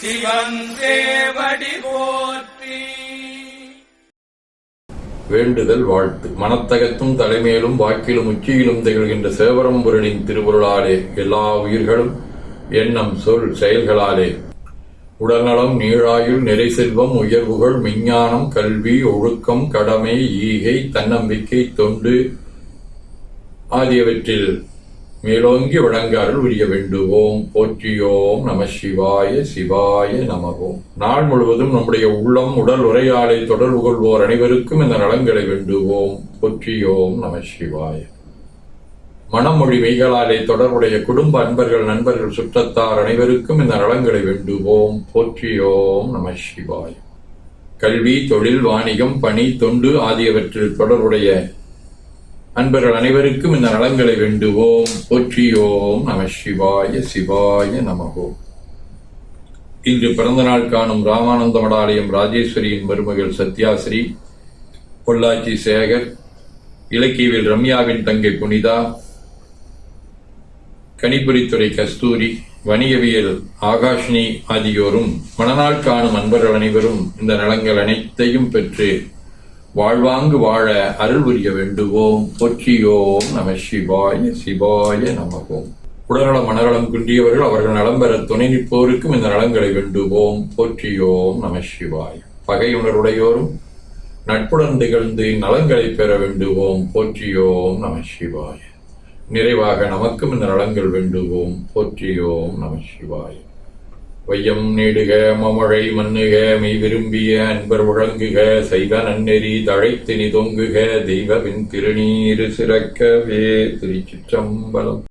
சிவன் போற்றி. வேண்டுதல் வாழ்த்து. மனத்தகத்தும் தலைமையிலும் வாக்கிலும் உச்சியிலும் திகழ்கின்ற சேவரம்புரனின் திருவருளாலே எல்லா உயிர்களும் எண்ணம் சொல் செயல்களாலே. உடல்நலம் நீழாயுள் நிறை செல்வம் உயர்வுகள் விஞ்ஞானம் கல்வி ஒழுக்கம் கடமை ஈகை தன்னம்பிக்கை தொண்டு ஆகியவற்றில் மேலோங்கி வழங்க அருள் வேண்டுவோம். போற்றியோம் நம சிவாய சிவாய நமவோம் நாள் முழுவதும் நம்முடைய உள்ளம் உடல் உரையாடை தொடர்பு கொள்வோர் அனைவருக்கும் இந்த நலன்களை வேண்டுவோம். போற்றியோம் நம சிவாய. மனமொழி மெய்களாலே தொடர்புடைய குடும்ப அன்பர்கள் நண்பர்கள் சுற்றத்தார் அனைவருக்கும் இந்த நலன்களை வேண்டுவோம். போற்றியோம் நம சிவாய. கல்வி தொழில் வாணிகம் பணி தொண்டு ஆகியவற்றில் தொடர்புடைய அன்பர்கள் அனைவருக்கும் இந்த நலன்களை வேண்டுவோம். போற்றியோம் நம சிவாய சிவாய நமகோம் இன்று பிறந்தநாள் காணும் ராமானந்த மடாலயம் ராஜேஸ்வரியின் மருமகள் சத்யாஸ்ரீ பொள்ளாச்சி சேகர் இலக்கியவில் ரம்யாவின் தங்கை புனிதா கணிப்பொறித்துறை கஸ்தூரி வணிகவியல் ஆகாஷினி ஆகியோரும் மணநாள் காணும் அன்பர்கள் அனைவரும் இந்த நலங்கள் அனைத்தையும் பெற்று வாழ்வாங்கு வாழ அருள் புரிய வேண்டுவோம் போற்றியோம் நம சிவாய சிவாய நமகோம். உடல்நலம் மனநலம் குன்றியவர்கள் அவர்கள் நலம் பெற துணை நிற்போருக்கும் இந்த நலங்களை வேண்டுவோம். போற்றியோம் நம சிவாய. பகையுணருடையோரும் நட்புடன் திகழ்ந்து நலங்களை பெற வேண்டுவோம். போற்றியோம் நம சிவாய. நிறைவாக நமக்கும் இந்த நலங்கள் வேண்டுவோம். போற்றியோம் நம சிவாய. வையம் நீடுக மமழை மன்னுக மெய் விரும்பிய அன்பர் முழங்குக செய்வ நன்னெறி தழைத்தினி தொங்குக தெய்வவின் திருநீரு சிறக்கவே திருச்சிற்றம்பலம்.